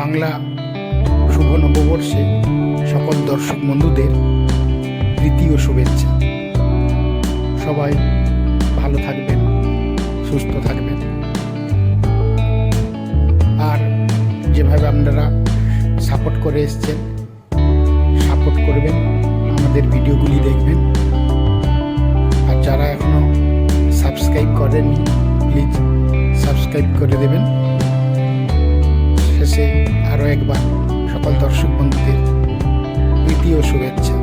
বাংলা শুভ নববর্ষে সকল দর্শক বন্ধুদের ও শুভেচ্ছা। সবাই ভালো থাকবেন, সুস্থ থাকবেন। আর যেভাবে আপনারা সাপোর্ট করে এসছেন সাপোর্ট করবেন, আমাদের ভিডিওগুলি দেখবেন। আর যারা এখনও সাবস্ক্রাইব করেননি প্লিজ সাবস্ক্রাইব করে দেবেন। শেষে আরও একবার সকল দর্শক বন্ধুদের দ্বিতীয় শুভেচ্ছা।